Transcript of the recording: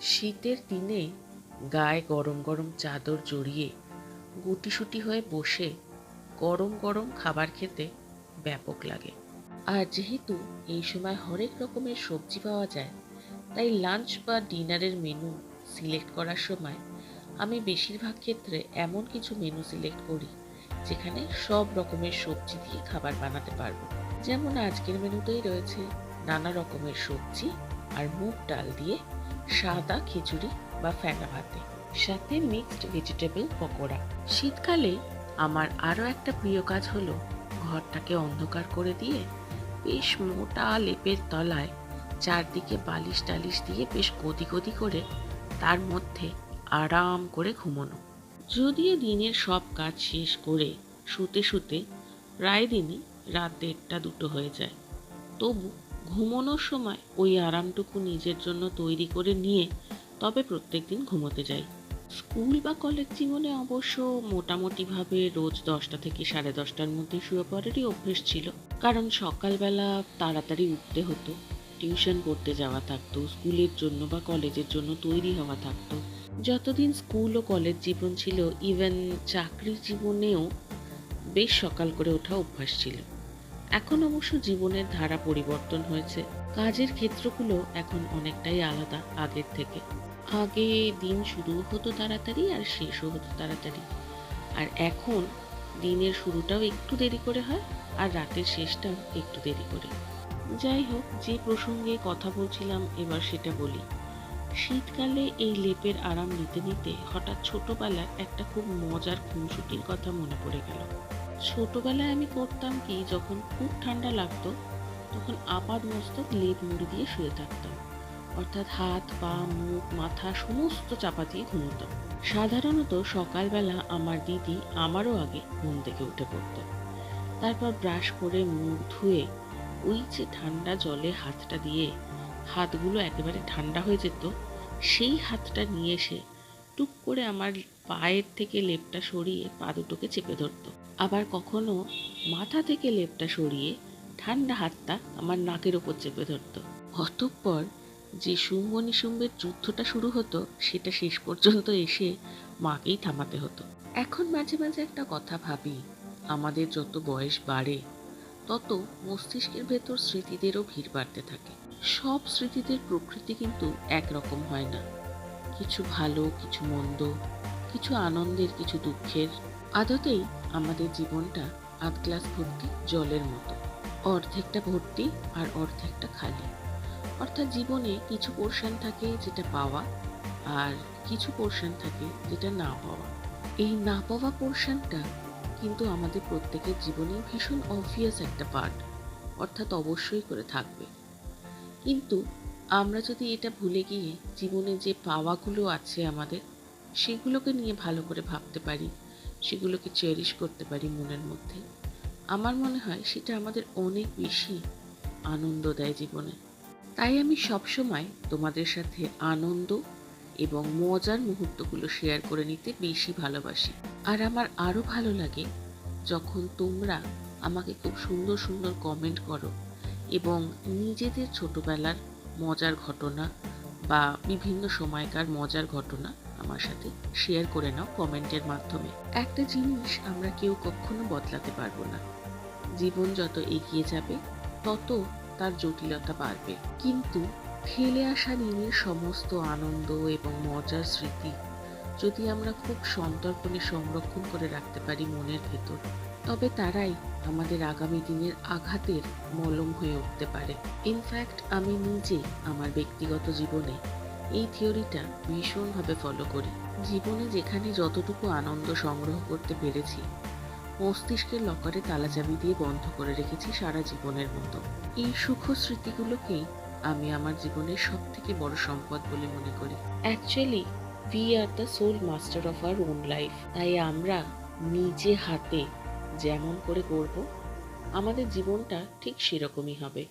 শীতের দিনে গায়ে গরম গরম চাদর জড়িয়ে গুটিসুটি হয়ে বসে গরম গরম খাবার খেতে ব্যাপক লাগে। আর যেহেতু এই সময় হরেক রকমের সবজি পাওয়া যায়, তাই লাঞ্চ বা ডিনারের মেনু সিলেক্ট করার সময় আমি বেশিরভাগ ক্ষেত্রে এমন কিছু মেনু সিলেক্ট করি, যেখানে সব রকমের সবজি দিয়ে খাবার বানাতে পারব। যেমন আজকের মেনুতেই রয়েছে নানা রকমের সবজি আর মুগ ডাল দিয়ে সাদা খিচুড়ি বা ফ্যাটা ভাতে, সাথে মিক্সড ভেজিটেবল পকোড়া। শীতকালে আমার আরও একটা প্রিয় কাজ হলো ঘরটাকে অন্ধকার করে দিয়ে বেশ মোটা লেপের তলায় চারদিকে বালিশ টালিশ দিয়ে বেশ গদি গদি করে তার মধ্যে আরাম করে ঘুমোনো। যদিও দিনের সব কাজ শেষ করে শুতে শুতে প্রায় দিনই রাত দেড়টা দুটো হয়ে যায়, তবু ঘুমানোর সময় ওই আরামটুকু নিজের জন্য তৈরি করে নিয়ে তবে প্রত্যেক দিন ঘুমোতে যাই। স্কুল বা কলেজ জীবনে অবশ্য মোটামুটিভাবে রোজ দশটা থেকে সাড়ে দশটার মধ্যে শুয়ে পড়ারই অভ্যেস ছিল। কারণ সকালবেলা তাড়াতাড়ি উঠতে হতো, টিউশন পড়তে যাওয়া থাকতো, স্কুলের জন্য বা কলেজের জন্য তৈরি হওয়া থাকতো। যতদিন স্কুল ও কলেজ জীবন ছিল ইভেন চাকরি জীবনেও বেশ সকাল করে ওঠা অভ্যাস ছিল। এখন অবশ্য জীবনের ধারা পরিবর্তন হয়েছে। কাজের ক্ষেত্রগুলো এখন অনেকটাই আলাদা আগের থেকে। আগে দিন শুরু হতো তাড়াতাড়ি আর শেষও হতো তাড়াতাড়ি। আর এখন দিনের শুরুটাও একটু দেরি করে হয় আর রাতের শেষটাও একটু দেরি করে। যাই হোক, যে প্রসঙ্গে কথা বলছিলাম এবার সেটা বলি। শীতকালে এই লেপের আরাম নিতে নিতে হঠাৎ ছোটবেলার একটা খুব মজার খুনসুটির কথা মনে পড়ে গেল। ছোটবেলায় আমি করতাম কি, যখন খুব ঠান্ডা লাগতো, তখন আপাদ মস্তক লেপ মুড়ি দিয়ে শুয়ে থাকতাম। অর্থাৎ হাত, পা, মুখ, মাথা সমস্ত চাপা দিয়ে ঘুমোতাম। সাধারণত সকালবেলা আমার দিদি আমারও আগে ঘুম থেকে উঠে পড়তো। তারপর ব্রাশ করে মুখ ধুয়ে ওই যে ঠান্ডা জলে হাতটা দিয়ে হাতগুলো একেবারে ঠান্ডা হয়ে যেত, সেই হাতটা নিয়ে এসে টুক করে আমার পায়ের থেকে লেপটা সরিয়ে পা দুটোকে চেপে ধরতো। আবার কখনো মাথা থেকে লেপটা সরিয়ে ঠান্ডা হাতটা আমার নাকের ওপর চেপে ধরতো। অতঃপর যে শুম্ভ নিশুম্ভের যুদ্ধটা শুরু হতো, সেটা শেষ পর্যন্ত এসে মাকেই থামাতে হতো। এখন মাঝে মাঝে একটা কথা ভাবি, আমাদের যত বয়স বাড়ে, তত মস্তিষ্কের ভেতর স্মৃতিদেরও ভিড় বাড়তে থাকে। সব স্মৃতিদের প্রকৃতি কিন্তু একরকম হয় না। কিছু ভালো, কিছু মন্দ, কিছু আনন্দের, কিছু দুঃখের আদতেই আমাদের জীবনটা আধ গ্লাস ভর্তি জলের মতো। অর্ধেকটা ভর্তি আর অর্ধেকটা খালি। অর্থাৎ জীবনে কিছু পোর্শন থাকে যেটা পাওয়া আর কিছু পোর্শন থাকে যেটা না পাওয়া। এই না পাওয়া পোর্শনটা কিন্তু আমাদের প্রত্যেকের জীবনে ভীষণ অবভিয়াস একটা পার্ট অর্থাৎ অবশ্যই করে থাকবে। কিন্তু আমরা যদি এটা ভুলে গিয়ে জীবনে যে পাওয়াগুলো আছে আমাদের, সেগুলোকে নিয়ে ভালো করে ভাবতে পারি, সেগুলোকে চেরিশ করতে পারি মনের মধ্যে, আমার মনে হয় সেটা আমাদের অনেক বেশি আনন্দ দেয় জীবনে। তাই আমি সবসময় তোমাদের সাথে আনন্দ এবং মজার মুহূর্তগুলো শেয়ার করে নিতে বেশি ভালোবাসি। আর আমার আরও ভালো লাগে যখন তোমরা আমাকে খুব সুন্দর সুন্দর কমেন্ট করো এবং নিজেদের ছোটবেলার মজার ঘটনা বা বিভিন্ন সময়কার মজার ঘটনা আমার সাথে শেয়ার করে নাও কমেন্টের মাধ্যমে। একটা জিনিস আমরা কেউ কখনো বদলাতে পারব না। জীবন যত এগিয়ে যাবে, তত তার জটিলতা বাড়বে। কিন্তু ফেলে আসা দিনের সমস্ত আনন্দ এবং মজার স্মৃতি যদি আমরা খুব সন্তর্পণে সংরক্ষণ করে রাখতে পারি মনের ভেতর তবে তারাই আমাদের আগামী দিনের আঘাতের মলম হয়ে উঠতে পারে। ইনফ্যাক্ট আমি নিজে আমার ব্যক্তিগত জীবনে এই থিওরিটা ভীষণভাবে ফলো করি। জীবনে যেখানে যতটুকু আনন্দ সংগ্রহ করতে পেরেছি, মস্তিষ্কের লকারে তালাচাবি দিয়ে বন্ধ করে রেখেছি সারা জীবনের মতো। এই সুখ স্মৃতিগুলোকেই আমি আমার জীবনের সব থেকে বড় সম্পদ বলে মনে করি। Actually we are the sole master of our own life তাই আমরা নিজে হাতে যেমন করে গড়ব আমাদের জীবনটা ঠিক সেরকমই হবে।